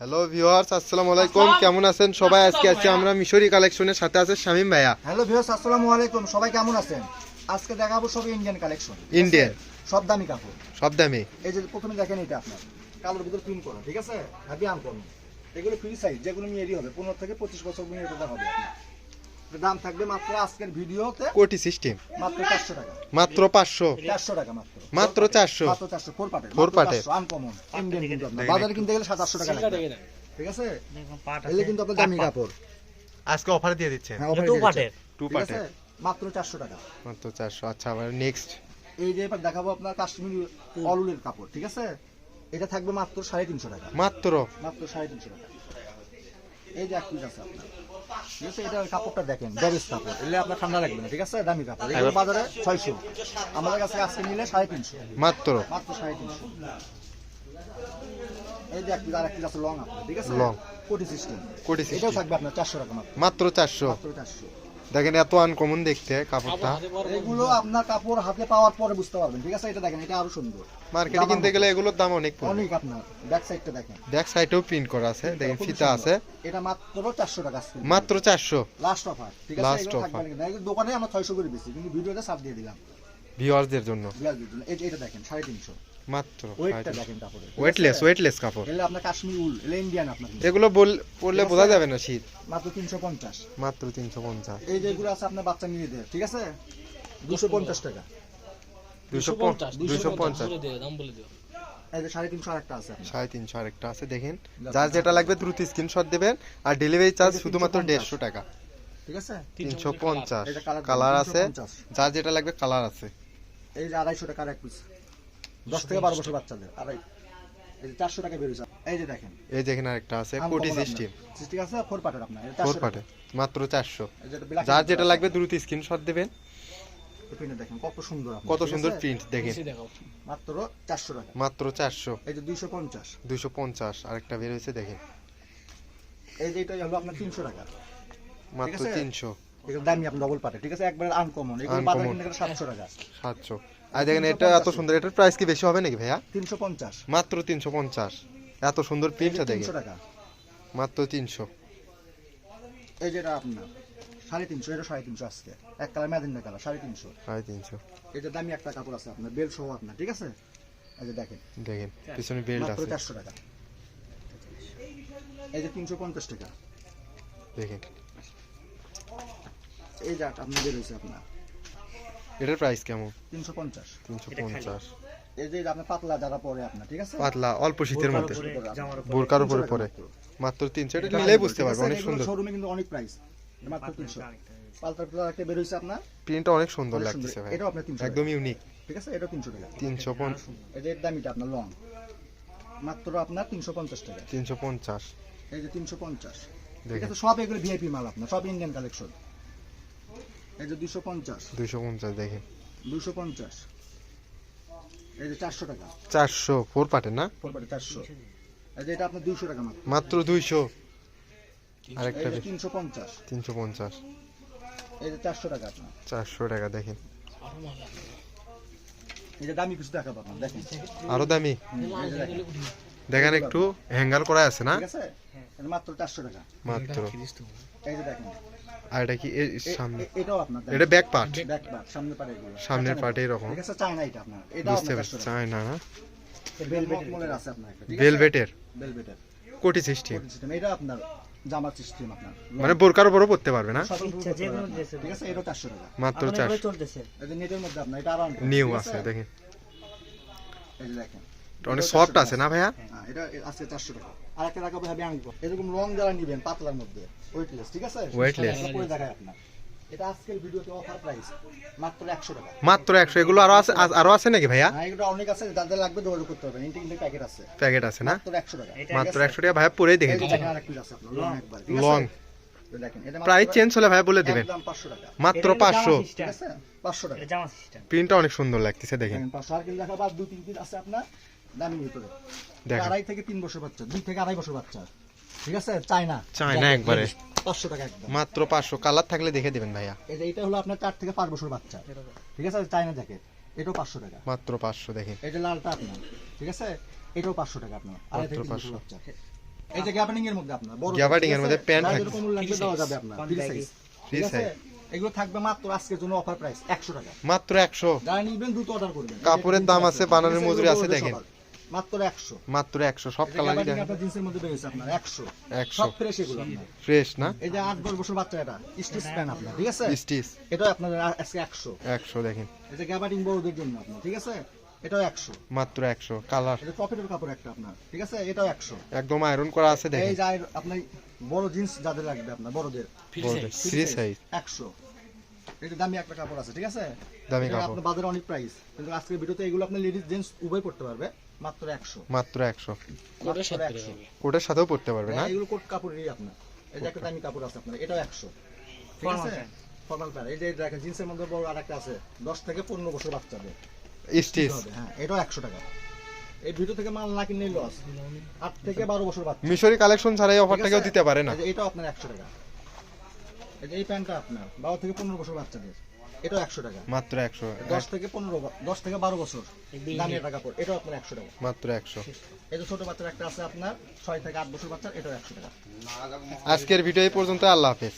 Hello viewers আসসালামু আলাইকুম। কেমন আছেন? সবাই আজকে আছি আমরা মিশরি কালেকশনের সাথে আছে শামিম ভাইয়া। হ্যালো ভিউয়ার্স আসসালামু আলাইকুম। সবাই কেমন আছেন? আজকে দেখাবো সব ইন্ডিয়ান কালেকশন ইন্ডিয়ান সব দামি কাপড়। সব দামি। এই যে প্রথমে দেখেন এটা আপনার। কালোর ভিতর প্রিন্ট করা ঠিক আছে? হাবি আনকমন। এগুলো ফ্রি সাইজ যেগুলো মেয়েরই হবে। পনেরো থেকে পঁচিশ বছর মেয়ের হবে। দাম থাকবে মাত্র আজকের ভিডিওতে কোটি সিস্টেম। মাত্র চারশো টাকা। মাত্র পাঁচশো। চারশো টাকা মাত্র। মাত্র চারশো। মাত্র চারশো ফোর পার্টের Four part-এর। আনকমন ইন্ডিয়ান কিন্তু আপনার। বাজারে কিনতে গেলে সাত আটশো টাকা লাগবে। ঠিক আছে? এলে কিন্তু আপনার দামি কাপড়। আজকে অফার দিয়ে টু দিচ্ছে। টু ঠিক পার্টে আছে মাত্র চারশো টাকা। মাত্র চারশো। আচ্ছা আবার নেক্সট এই যে এবার দেখাবো আপনার কাশ্মীরি অলুলের কাপড় ঠিক আছে? এটা থাকবে মাত্র সাড়ে তিনশো টাকা। মাত্র। মাত্র সাড়ে তিনশো টাকা। এই যে এক পিস আছে আপনার। ঠিক আছে এটা কাপড়টা দেখেন ডবেস কাপড়। এলে আপনার ঠান্ডা লাগবে না ঠিক আছে? দামি কাপড়। এগুলো বাজারে ছয়শো। আমাদের কাছে আজকে নিলে সাড়ে তিনশো। মাত্র? মাত্র সাড়ে তিনশো। এই যে এক পিস আর এক পিস আছে লং আপনার ঠিক আছে? লং। কোটি সিস্টেম। কোটি এটাও সিস্টেম। থাকবে আপনার চারশো টাকা মাত্র। মাত্র চারশো? মাত্র চারশো। দেখেন এত আনকমন দেখতে কাপড়টা। এগুলো আপনার কাপড় হাতে পাওয়ার পরে বুঝতে পারবেন ঠিক আছে? এটা দেখেন এটা আরও সুন্দর। মার্কেটে কিনতে গেলে এগুলোর দাম অনেক অনেক আপনার ব্যাক সাইডটা দেখেন। ব্যাক সাইডেও প্রিন্ট করা আছে দেখেন ফিতা আছে। এটা মাত্র চারশো টাকা আছে মাত্র চারশো। লাস্ট অফার ঠিক আছে? Offer। থাকবে দোকানে আমরা ছয়শো করে বেশি কিন্তু ভিডিওতে সাপ দিয়ে দিলাম। ভিউয়ার্সদের জন্য। বিয়াল্লিশ জন্য। এই যে এটা দেখেন সাড়ে তিনশো। মাত্র ওয়েটটা দেখেন কাপড়ে। ওয়েটলেস ওয়েটলেস কাপড়। এলে আপনার কাশ্মীর উল এলে ইন্ডিয়ান আপনার এগুলো বল- বললে বোঝা যাবে না শীত। মাত্র তিনশো পঞ্চাশ। মাত্র তিনশো পঞ্চাশ। এই যেগুলো আছে আপনার বাচ্চা মেয়েদের ঠিক আছে? দুশো পঞ্চাশ টাকা। দুশো দুশো পঞ্চাশ বলে দিও দাম বলে দিও। এই যে সাড়ে তিনশো আরেকটা আছে আপনার। সাড়ে তিনশো আরেকটা আছে দেখেন। যার যেটা লাগবে দ্রুত স্ক্রিনশট দেবেন আর ডেলিভারি চার্জ শুধুমাত্র দেড়শো টাকা। ঠিক আছে? তিনশো পঞ্চাশ। কালার কালার আছে। যার যেটা লাগবে কালার আছে। এই যে আড়াইশো টাকার এক পিস দশ থেকে বারো বছর বাচ্চাদের। আড়াই এই যে চারশো টাকা বেরোছে এই যে দেখেন। এই দেখেন আরেকটা আছে কোটি সিস্টেম। সিস্টেম আছে ফোর পার্টের আপনার ফোর 400 পার্টে মাত্র চারশো। যার যেটা লাগবে দ্রুত স্ক্রিনশট দেবেন। দেখেন কত সুন্দর কত সুন্দর প্রিন্ট দেখেন। মাত্র চারশো টাকা। মাত্র চারশো। এই যে দুইশো পঞ্চাশ। দুইশো পঞ্চাশ আরেকটা বের হয়েছে দেখেন। এই যে এটা হলো আপনার তিনশো টাকা। মাত্র তিনশো। দামি আপনার ডবল পার্টে ঠিক আছে? একবার আনকমন এগুলো বাজারে কিনতে গেলে সাতশো টাকা। সাতশো। আর দেখেন এটা এত সুন্দর এটার প্রাইস কি বেশি হবে নাকি ভাইয়া? তিনশো পঞ্চাশ। মাত্র তিনশো পঞ্চাশ। এত সুন্দর প্রিন্টটা দেখেন। তিনশো টাকা। মাত্র তিনশো। এই যেটা আপনার সাড়ে তিনশো এটা সাড়ে তিনশো আজকে। এক কালার ম্যাজেন্ডা কালার সাড়ে তিনশো। সাড়ে তিনশো। এটা দামি একটা কাপড় আছে আপনার বেল সহ আপনার ঠিক আছে? এই দেখেন। দেখেন পিছনে বেল্ট আছে। চারশো টাকা। এই যে তিনশো পঞ্চাশ টাকা। দেখেন। এই আপনার আপনার। এটার প্রাইস কেমন? তিনশো পঞ্চাশ। তিনশো পঞ্চাশ। এই যে আপনার পাতলা যারা পরে আপনার ঠিক আছে? পাতলা অল্প শীতের মধ্যে। বোরকার উপরে। পরে। মাত্র তিনশো এটা নিলেই বুঝতে পারবে অনেক সুন্দর। শোরুমে কিন্তু অনেক প্রাইস মাত্র তিনশো। পাল্টা পাল্টা একটা বের হয়েছে আপনার? প্রিন্টটা অনেক সুন্দর অনেক লাগতেছে ভাই। এটাও আপনার তিনশো একদম ইউনিক ঠিক আছে? এটাও তিনশো টাকা। তিনশো এই যে এর দামিটা আপনার লং মাত্র আপনার তিনশো পঞ্চাশ টাকা। তিনশো পঞ্চাশ। এই যে তিনশো পঞ্চাশ। ঠিক আছে? সব এগুলো ভিআইপি মাল আপনার সব ইন্ডিয়ান কালেকশন এই যে দুশো পঞ্চাশ। দুইশো পঞ্চাশ দেখেন দুশো পঞ্চাশ। এই যে চারশো টাকা। চারশো ফোর না? ফোরবারে চারশো। এই যে এটা আপনার দুইশো টাকা মাত্র। মাত্র দুইশো। আরেকটা তিনশো পঞ্চাশ। তিনশো পঞ্চাশ। এই যে চারশো টাকা আপনার। চারশো টাকা দেখেন আরও এই যে দামি কিছু দেখাবো আপনার দেখেন। আরও দামি? দেখেন একটু হ্যাঙ্গার করা আছে না? ঠিক আছে? এটা মাত্র চারশো টাকা। মাত্র। এই যে দেখেন। আর এটা কি? সামনে। এটাও আপনার এটা ব্যাক পার্ট ব্যাক পার্ট সামনে পারে এগুলো। সামনের পার্টে এরকম ঠিক আছে চায়না এটা আপনার। এটাও বুঝতে পারছি চারশো না? না বেলভেট আছে আপনার একটা ঠিক ভেলভেটের কোটি সিস্টেম সিস্টেম এটা আপনার জামার সিস্টেম আপনার। মানে বোরকার উপরও পড়তে পারবে না? ঠিক আছে টাকা। মাত্র চারশো। চলতেছে। এই যে নেটের মধ্যে আপনার এটা আরও নিউ আছে? দেখেন। এই দেখেন। অনেক সফট আছে না ভাইয়া? হ্যাঁ, এটা আজকে চারশো টাকা। আর একটা টাকা ভাবে আনব। এরকম লং যারা নিবেন পাতলার মধ্যে ওয়েটলেস ঠিক আছে। এটা পরে দেখায় আপনার। এটা আজকের ভিডিওতে অফার প্রাইস মাত্র একশো টাকা। মাত্র একশো। এগুলো আরও আছে আরও আছে নাকি ভাইয়া? হ্যাঁ এগুলো অনেক আছে যাদের লাগবে যোগাযোগ করতে হবে ইন্টি প্যাকেট আছে। প্যাকেট আছে না? মাত্র একশো টাকা। মাত্র একশো টাকা। ভাইয়া পরেই দেখেন আছে লং একবার ঠিক আছে? লং দেখেন প্রাইস চেঞ্জ হলে ভাইয়া বলে দিবেন। একদম পাঁচশো টাকা। মাত্র পাঁচশো। ঠিক আছে? পাঁচশো টাকা। প্রিন্টটা অনেক সুন্দর লাগতেছে দেখেন। দেখেন পাঁচশো। আর কিন্তু দেখাবো আর দুই তিন পিস আছে আপনার। দামি ভিতরে। আড়াই থেকে তিন বছর বাচ্চা দুই থেকে আড়াই বছর বাচ্চা। ঠিক আছে? চায়না। চায় একবারে। পাঁচশো টাকা একদম। মাত্র পাঁচশো। কালার থাকলে দেখে দিবেন ভাইয়া। এটা হলো আপনার চার থেকে পাঁচ বছর বাচ্চা। ঠিক আছে? China jacket. এটাও পাঁচশো টাকা। মাত্র পাঁচশো দেখেন। এটা লালটা আপনার। ঠিক আছে? এটাও পাঁচশো টাকা আপনার। আড়াই থেকে মাত্র তিন বছর 500 বাচ্চা। এই গ্যাবার্ডিং এর মধ্যে আপনার বড় গ্যাবার্ডিং এর মধ্যে প্যান্ট থাকবে। যেরকম লাগবে দেওয়া যাবে আপনার ফ্রি সাইজ Free ঠিক আছে? এগুলো থাকবে মাত্র আজকের জন্য অফার প্রাইস 100 টাকা। মাত্র একশো। যারা নিবেন দ্রুত অর্ডার করবেন। কাপড়ের দাম আছে, বানানোর মজুরি আছে, দেখেন। মাত্র 100 মাত্র একশো সব এই যে কালারই গ্যাবার্ডিং দেখেন আপনার জিন্সের মধ্যে বেরিয়েছে আপনার 100 একশো। সব ফ্রেশ এগুলো আপনার। ফ্রেশ না? এই যে 8 10 বছর বাচ্চা এটা স্টিচ প্যান আপনার ঠিক আছে? স্টিচ। এটা আপনার আজকে 100 একশো দেখেন। এই যে গ্যাবার্ডিং বড়দের জন্য আপনার ঠিক আছে? এটাও 100 মাত্র একশো কালার। এটা প্রফিটের কাপড় একটা আপনার ঠিক আছে? এটাও 100 একদম আয়রন করা আছে এই যে আর আপনার বড় জিন্স যাদের লাগবে আপনার বড়দের। ফ্রি সাইজ একশো। এটা দামি একটা কাপড় আছে ঠিক আছে? দামি কাপড়। আপনার বাজারে অনেক প্রাইস কিন্তু আজকের ভিডিওতে এগুলো আপনি লেডিস জেন্টস উভয় পড়তে পারবে। মাত্র একশো। মাত্র একশো। মাত্র একশো। কোটের সাথেও পড়তে পারবে না? এগুলো কোট কাপড়েরই আপনার। এই একটা দামি কাপড় আছে আপনার এটাও একশো। ঠিক আছে? ফর্মাল প্যান্ট এই যে দেখেন জিন্সের মধ্যে বড় আরেকটা আছে দশ থেকে পনেরো বছর বাচ্চাদের। স্টিচ হ্যাঁ এটাও একশো টাকা। এই ভিডিও থেকে মাল না কিনলে লস আট থেকে বারো বছর বাচ্চা। মিশরি কালেকশন ছাড়া এই অফারটা কেউ দিতে পারে না। এটাও আপনার একশো টাকা। এই যে এই প্যান্টটা আপনার বারো থেকে পনেরো বছর বাচ্চাদের। এটাও একশো টাকা। মাত্র একশো। দশ থেকে পনেরো দশ থেকে বারো বছর দামি এটাও আপনার একশো টাকা। মাত্র একশো। এই যে ছোট বাচ্চার একটা আছে আপনার ছয় থেকে আট বছর বাচ্চার এটাও একশো টাকা। আজকের ভিডিও এই পর্যন্ত আল্লাহ হাফেজ।